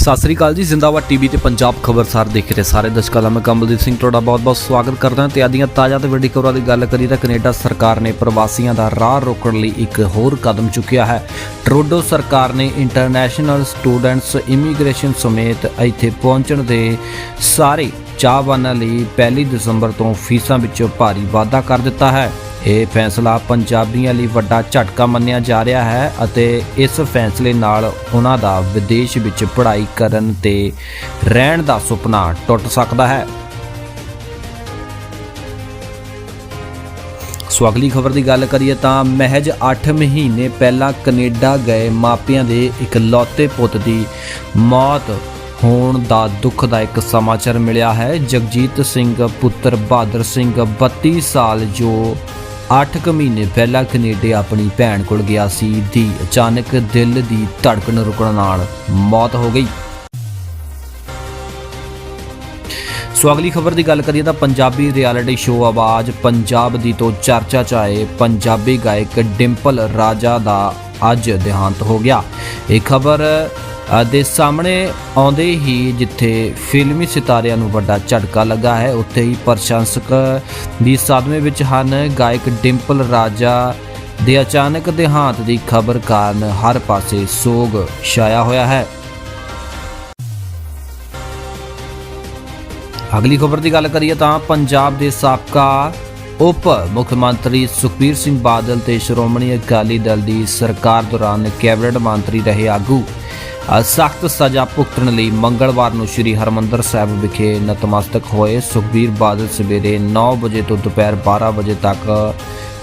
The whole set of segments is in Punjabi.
ਸਤਿ ਸ੍ਰੀ ਅਕਾਲ ਜੀ, ਜ਼ਿੰਦਾਬਾਦ ਟੀਵੀ ਤੇ ਪੰਜਾਬ ਖਬਰਸਾਰ ਦੇਖ ਰਹੇ ਸਾਰੇ ਦਰਸ਼ਕਾਂ ਦਾ ਮੈਂ ਕਮਲਦੀਪ ਸਿੰਘ ਤੁਹਾਡਾ ਬਹੁਤ-ਬਹੁਤ ਸਵਾਗਤ ਕਰਦਾ ਹਾਂ ਤੇ ਅੱਜ ਦੀਆਂ ਤਾਜ਼ਾ ਤੇ ਵੱਡੀ ਖਬਰਾਂ ਦੀ ਗੱਲ ਕਰੀ ਤਾਂ ਕੈਨੇਡਾ ਸਰਕਾਰ ਨੇ ਪ੍ਰਵਾਸੀਆਂ ਦਾ ਰਾਹ ਰੋਕਣ ਲਈ ਇੱਕ ਹੋਰ ਕਦਮ ਚੁੱਕਿਆ ਹੈ। ਟਰੋਡੋ ਸਰਕਾਰ ਨੇ ਇੰਟਰਨੈਸ਼ਨਲ ਸਟੂਡੈਂਟਸ ਇਮੀਗ੍ਰੇਸ਼ਨ ਸਮੇਤ ਇੱਥੇ ਪਹੁੰਚਣ ਦੇ ਸਾਰੇ ਚਾਹਵਾਨਾਂ ਲਈ 1 ਦਸੰਬਰ ਤੋਂ ਫੀਸਾਂ ਵਿੱਚ ਭਾਰੀ ਵਾਧਾ ਕਰ ਦਿੱਤਾ ਹੈ। ਇਹ ਫੈਸਲਾ ਪੰਜਾਬੀਆਂ ਲਈ ਵੱਡਾ ਝਟਕਾ ਮੰਨਿਆ ਜਾ ਰਿਹਾ ਹੈ ਅਤੇ ਇਸ ਫੈਸਲੇ ਨਾਲ ਉਹਨਾਂ ਦਾ ਵਿਦੇਸ਼ ਵਿੱਚ ਪੜ੍ਹਾਈ ਕਰਨ ਤੇ ਰਹਿਣ ਦਾ ਸੁਪਨਾ ਟੁੱਟ ਸਕਦਾ ਹੈ। ਸੋ ਅਗਲੀ ਖਬਰ ਦੀ ਗੱਲ ਕਰੀਏ ਤਾਂ ਮਹਿਜ 8 ਮਹੀਨੇ ਪਹਿਲਾਂ ਕੈਨੇਡਾ ਗਏ ਮਾਪਿਆਂ ਦੇ ਇਕਲੌਤੇ ਪੁੱਤ ਦੀ ਮੌਤ ਹੋਣ ਦਾ ਦੁਖਦਾਇਕ ਸਮਾਚਾਰ ਮਿਲਿਆ ਹੈ। ਜਗਜੀਤ ਸਿੰਘ ਪੁੱਤਰ ਬਹਾਦਰ ਸਿੰਘ 32 ਸਾਲ ਜੋ 8 ਕੁ ਮਹੀਨੇ ਪਹਿਲਾਂ ਕੈਨੇਡਾ ਆਪਣੀ ਭੈਣ ਕੋਲ ਗਿਆ ਸੀ, ਦੀ ਅਚਾਨਕ ਦਿਲ ਦੀ ਧੜਕਣ ਰੁਕਣ ਨਾਲ ਮੌਤ ਹੋ ਗਈ। ਸੋ ਅਗਲੀ ਖਬਰ ਦੀ ਗੱਲ ਕਰੀਏ ਤਾਂ ਪੰਜਾਬੀ ਰਿਐਲਿਟੀ ਸ਼ੋਅ ਆਵਾਜ਼ ਪੰਜਾਬ ਦੀ ਤੋਂ ਚਰਚਾ ਚ ਆਏ ਪੰਜਾਬੀ ਗਾਇਕ ਡਿੰਪਲ ਰਾਜਾ ਦਾ ਅੱਜ ਦੇਹਾਂਤ ਹੋ ਗਿਆ। ਇਹ ਖਬਰ ਦੇ ਸਾਹਮਣੇ ਆਉਂਦੇ ਹੀ ਜਿੱਥੇ ਫਿਲਮੀ ਸਿਤਾਰਿਆਂ ਨੂੰ ਵੱਡਾ ਝਟਕਾ ਲੱਗਾ ਹੈ, ਉੱਥੇ ਹੀ ਪ੍ਰਸ਼ੰਸਕ ਵੀ ਸਦਮੇ ਵਿੱਚ ਹਨ ਗਾਇਕ ਡਿੰਪਲ ਰਾਜਾ ਦੇ ਅਚਾਨਕ ਦੇਹਾਂਤ ਦੀ ਖਬਰ ਕਾਰਨ ਹਰ ਪਾਸੇ ਸੋਗ ਛਾਇਆ ਹੋਇਆ ਹੈ। ਅਗਲੀ ਖਬਰ ਦੀ ਗੱਲ ਕਰੀਏ ਤਾਂ ਪੰਜਾਬ ਦੇ ਸਾਬਕਾ ਉਪ ਮੁੱਖ ਮੰਤਰੀ ਸੁਖਬੀਰ ਸਿੰਘ ਬਾਦਲ ਤੇ ਸ਼੍ਰੋਮਣੀ ਅਕਾਲੀ ਦਲ ਦੀ ਸਰਕਾਰ ਦੌਰਾਨ ਕੈਬਨਿਟ ਮੰਤਰੀ ਰਹੇ ਆਗੂ। ਸਖਤ ਸਜ਼ਾ ਭੁਗਤਣ ਲਈ ਮੰਗਲਵਾਰ ਨੂੰ ਸ੍ਰੀ ਹਰਮੰਦਰ ਸਾਹਿਬ ਵਿਖੇ ਨਤਮਸਤਕ ਹੋਏ ਸੁਖਬੀਰ ਬਾਦਲ ਸਵੇਰੇ 9 ਵਜੇ ਤੋਂ ਦੁਪਹਿਰ 12 ਵਜੇ ਤੱਕ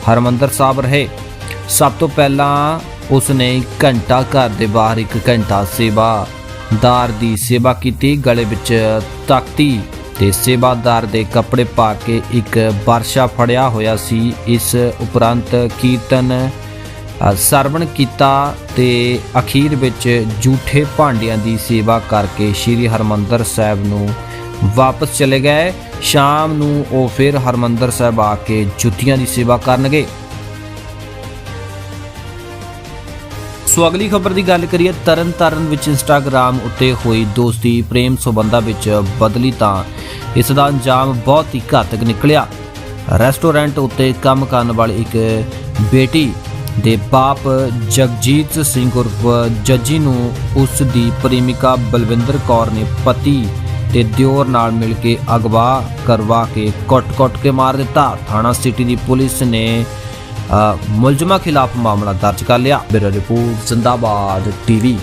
ਹਰਮੰਦਰ ਸਾਹਿਬ ਰਹੇ। ਸਭ ਤੋਂ ਪਹਿਲਾਂ ਉਸਨੇ ਘੰਟਾ ਘਰ ਦੇ ਬਾਹਰ ਇੱਕ ਘੰਟਾ ਸੇਵਾਦਾਰ ਦੀ ਸੇਵਾ ਕੀਤੀ। ਗਲੇ ਵਿੱਚ ਤਖਤੀ ਤੇ ਸੇਵਾਦਾਰ ਦੇ ਕੱਪੜੇ ਪਾ ਕੇ ਇੱਕ ਵਰਸ਼ਾ ਫੜਿਆ ਹੋਇਆ ਸੀ। ਇਸ ਉਪਰੰਤ ਕੀਰਤਨ ਸਰਵਣ ਕੀਤਾ ਤੇ ਅਖੀਰ ਵਿੱਚ ਝੂਠੇ ਭਾਂਡਿਆਂ ਦੀ ਸੇਵਾ ਕਰਕੇ ਸ੍ਰੀ ਹਰਮੰਦਰ ਸਾਹਿਬ ਨੂੰ ਵਾਪਸ ਚਲੇ ਗਏ। ਸ਼ਾਮ ਨੂੰ ਉਹ ਫਿਰ ਹਰਮੰਦਰ ਸਾਹਿਬ ਆ ਕੇ ਜੁੱਤੀਆਂ ਦੀ ਸੇਵਾ ਕਰਨਗੇ। ਸੋ ਅਗਲੀ ਖਬਰ ਦੀ ਗੱਲ ਕਰੀਏ, ਤਰਨ ਤਾਰਨ ਵਿੱਚ ਇੰਸਟਾਗ੍ਰam ਉੱਤੇ ਹੋਈ ਦੋਸਤੀ ਪ੍ਰੇਮ ਸਬੰਧਾਂ ਵਿੱਚ ਬਦਲੀ ਤਾਂ ਇਸ ਦਾ ਅੰਜਾਮ ਬਹੁਤ ਹੀ ਘਾਤਕ ਨਿਕਲਿਆ। ਰੈਸਟੋਰੈਂਟ ਉੱਤੇ ਕੰਮ ਕਰਨ ਵਾਲੀ ਇੱਕ ਬੇਟੀ ਦੇ ਬਾਪ ਜਗਜੀਤ ਸਿੰਘ ਉਰਫ ਜੱਜੀ ਨੂੰ ਉਸ ਦੀ ਪ੍ਰੇਮਿਕਾ ਬਲਵਿੰਦਰ ਕੌਰ ਨੇ ਪਤੀ ਤੇ ਦਿਓਰ ਨਾਲ ਮਿਲ ਕੇ ਅਗਵਾ ਕਰਵਾ ਕੇ ਕੁੱਟ-ਕੁੱਟ ਕੇ ਮਾਰ ਦਿੱਤਾ। ਥਾਣਾ ਸਿਟੀ ਦੀ ਪੁਲਿਸ ਨੇ ਮੁਲਜ਼ਮਾਂ ਖਿਲਾਫ ਮਾਮਲਾ ਦਰਜ ਕਰ ਲਿਆ। Bureau report, Zindabad TV.